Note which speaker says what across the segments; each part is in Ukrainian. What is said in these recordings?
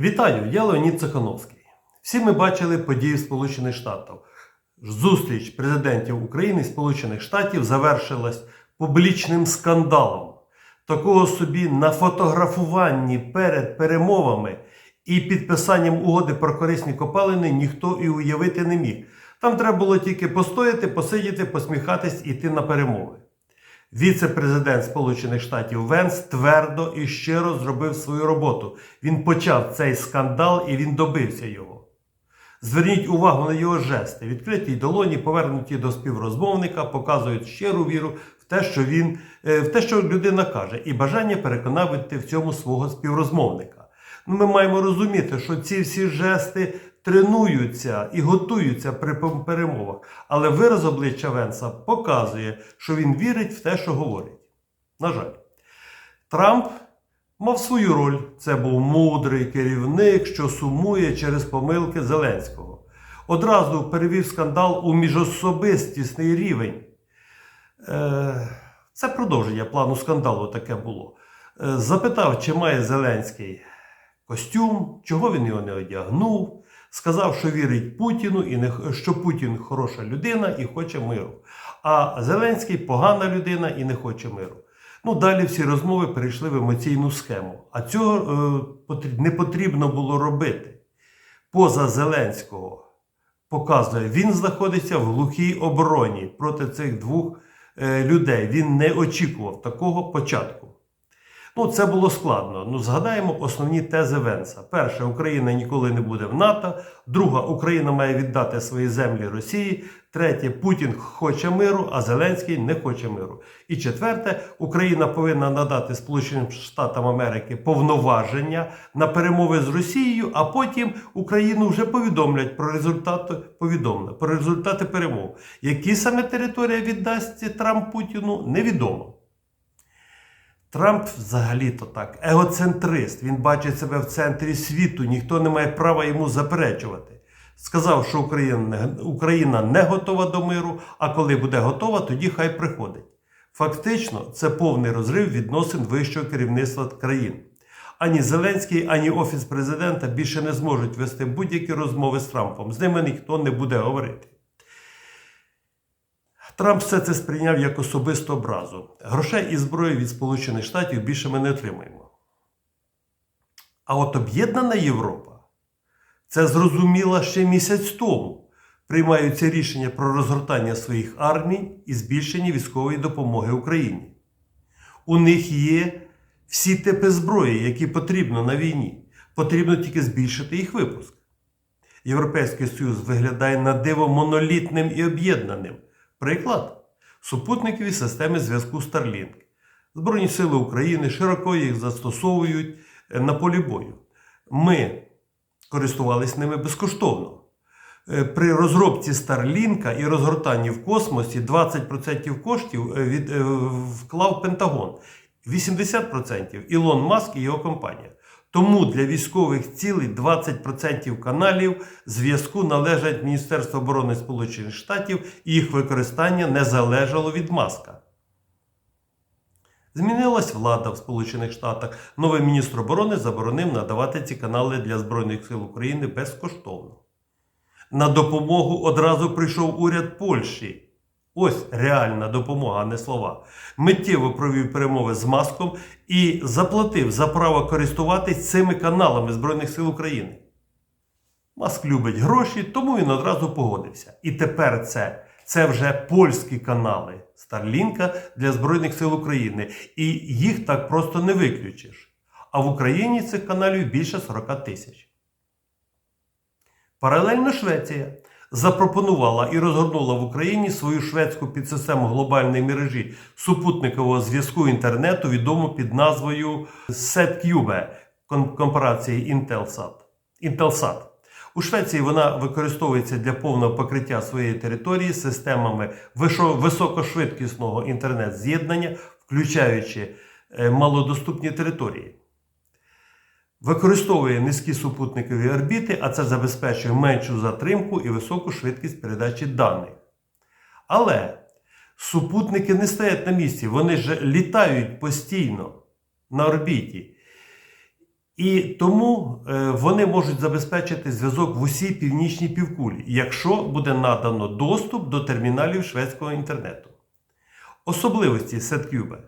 Speaker 1: Вітаю, я Леонід Цехановський. Всі ми бачили події Сполучених Штатах. Зустріч президентів України і Сполучених Штатів завершилась публічним скандалом. Такого собі на фотографуванні перед перемовами і підписанням угоди про корисні копалини ніхто і уявити не міг. Там треба було тільки постояти, посидіти, посміхатись і йти на перемови. Віце-президент Сполучених Штатів Венс твердо і щиро зробив свою роботу. Він почав цей скандал і він добився його. Зверніть увагу на його жести. Відкриті долоні, повернуті до співрозмовника, показують щиру віру в те, що він, е, в те, що людина каже, і бажання переконати в цьому свого співрозмовника. Ну, ми маємо розуміти, що ці всі жести тренуються і готуються при перемовах. Але вираз обличчя Венса показує, що він вірить в те, що говорить. На жаль, Трамп мав свою роль. Це був мудрий керівник, що сумує через помилки Зеленського. Одразу перевів скандал у міжособистісний рівень. Е, Це продовження плану скандалу таке було. Е, Запитав, чи має Зеленський костюм, чого він його не одягнув. Сказав, що вірить Путіну і не, що Путін хороша людина і хоче миру. А Зеленський погана людина і не хоче миру. Ну, далі всі розмови перейшли в емоційну схему. А цього е, не потрібно було робити. Поза Зеленського показує, він знаходиться в глухій обороні проти цих двох е, людей. Він не очікував такого початку. Ну, це було складно. Ну, згадаємо основні тези Венса. Перше, Україна ніколи не буде в НАТО. Друга, Україна має віддати свої землі Росії. Третє, Путін хоче миру, а Зеленський не хоче миру. І четверте, Україна повинна надати Сполученим Штатам Америки повноваження на перемови з Росією, а потім Україну вже повідомлять про результати повідомлення, про результати перемов. Які саме територія віддасть Трамп Путіну, невідомо. Трамп взагалі-то так, егоцентрист. Він бачить себе в центрі світу, ніхто не має права йому заперечувати. Сказав, що Україна Україна не готова до миру, а коли буде готова, тоді хай приходить. Фактично, це повний розрив відносин вищого керівництва країн. Ані Зеленський, ані Офіс президента більше не зможуть вести будь-які розмови з Трампом. З ними ніхто не буде говорити. Трамп все це сприйняв як особисту образу. Грошей і зброї від Сполучених Штатів більше ми не отримаємо. А от об'єднана Європа це зрозуміла ще місяць тому. Приймаються рішення про розгортання своїх армій і збільшення військової допомоги Україні. У них є всі типи зброї, які потрібно на війні. Потрібно тільки збільшити їх випуск. Європейський Союз виглядає на диво монолітним і об'єднаним. Приклад супутникові системи зв'язку Starlink. Збройні сили України широко їх застосовують е, на полі бою. Ми користувалися ними безкоштовно. Е, При розробці Старлінка і розгортанні в космосі 20% коштів е, від, вклав Пентагон, 80% Ілон Маск і його компанія. Тому для військових цілей 20% каналів зв'язку належать Міністерству оборони Сполучених Штатів і їх використання не залежало від Маска. Змінилась влада в Сполучених Штатах. Новий міністр оборони заборонив надавати ці канали для Збройних сил України безкоштовно. На допомогу одразу прийшов уряд Польщі. Ось реальна допомога, а не слова. Миттєво провів перемови з Маском і заплатив за право користуватись цими каналами Збройних сил України. Маск любить гроші, тому він одразу погодився. І тепер це, це вже польські канали Старлінка для Збройних сил України. І їх так просто не виключиш. А в Україні цих каналів більше 40 тисяч. Паралельно Швеція запропонувала і розгорнула в Україні свою шведську підсистему глобальної мережі супутникового зв'язку інтернету, відому під назвою SETCUBE корпорації Intelsat. Intelsat. У Швеції вона використовується для повного покриття своєї території системами високошвидкісного інтернет-з'єднання, включаючи е, малодоступні території. Використовує низькі супутникові орбіти, а це забезпечує меншу затримку і високу швидкість передачі даних. Але супутники не стоять на місці, вони ж літають постійно на орбіті. І тому е, вони можуть забезпечити зв'язок в усій північній півкулі, якщо буде надано доступ до терміналів шведського інтернету. Особливості SetCube.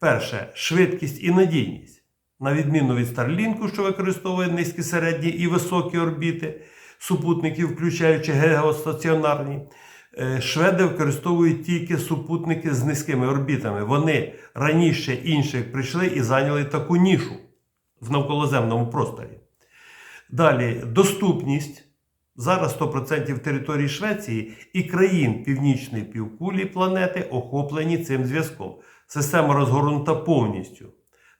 Speaker 1: Перше швидкість і надійність. На відміну від Starlink, що використовує низькі середні і високі орбіти супутників, включаючи геостаціонарні, е, шведи використовують тільки супутники з низькими орбітами. Вони раніше інших прийшли і зайняли таку нішу в навколоземному просторі. Далі доступність. Зараз 100% території Швеції і країн північної півкулі планети охоплені цим зв'язком. Система розгорнута повністю.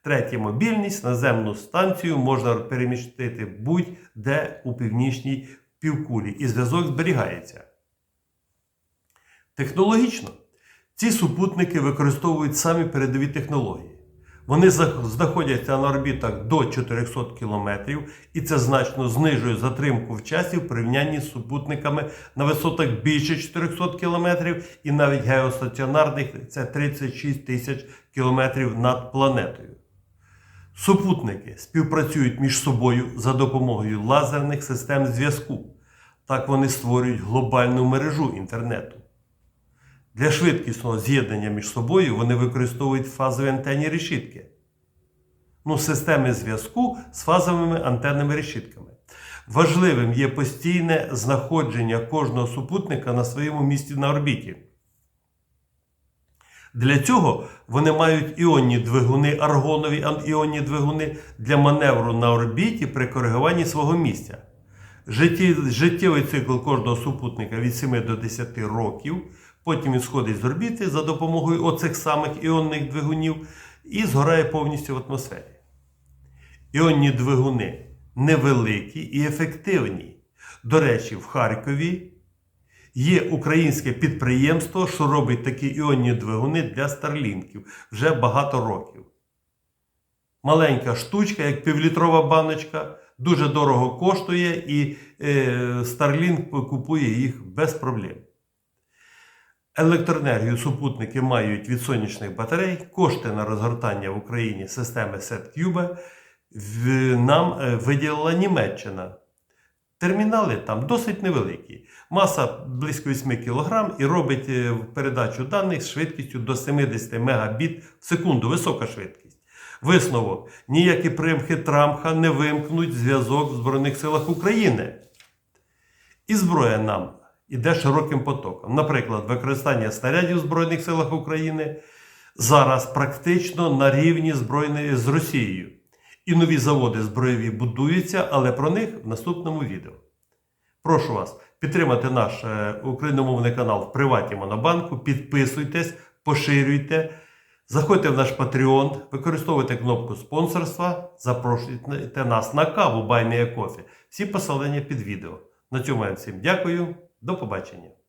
Speaker 1: Третє мобільність. Наземну станцію можна перемістити будь-де у північній півкулі, і зв'язок зберігається. Технологічно ці супутники використовують самі передові технології. Вони знаходяться на орбітах до 400 км, і це значно знижує затримку в часі в порівнянні з супутниками на висотах більше 400 км і навіть геостаціонарних це 36 тисяч км над планетою. Супутники співпрацюють між собою за допомогою лазерних систем зв'язку. Так вони створюють глобальну мережу інтернету. Для швидкісного з'єднання між собою вони використовують фазові антенні решітки. Ну, системи зв'язку з фазовими антенними решітками. Важливим є постійне знаходження кожного супутника на своєму місці на орбіті. Для цього вони мають іонні двигуни, аргонові іонні двигуни для маневру на орбіті при коригуванні свого місця. Життєвий цикл кожного супутника від 7 до 10 років. Потім він сходить з орбіти за допомогою оцих самих іонних двигунів і згорає повністю в атмосфері. Іонні двигуни невеликі і ефективні. До речі, в Харкові є українське підприємство, що робить такі іонні двигуни для старлінків вже багато років. Маленька штучка, як півлітрова баночка, дуже дорого коштує, і е, Starlink купує їх без проблем. Електроенергію супутники мають від сонячних батарей, кошти на розгортання в Україні системи SetCube нам е, виділила Німеччина. Термінали там досить невеликі. Маса близько 8 кг і робить е, передачу даних з швидкістю до 70 Мбіт в секунду. Висока швидкість. Висновок: ніякі примхи Трамха не вимкнуть зв'язок в Збройних силах України. І зброя нам іде широким потоком. Наприклад, використання снарядів в Збройних силах України зараз практично на рівні збройної з Росією. І нові заводи збройові будуються, але про них в наступному відео. Прошу вас підтримати наш е, україномовний канал в Приваті Монобанку. Підписуйтесь, поширюйте, заходьте в наш Patreon, використовуйте кнопку спонсорства, запрошуйте нас на каву Баймія Кофі. Всі посилання під відео. На цьому я всім дякую. До побачення.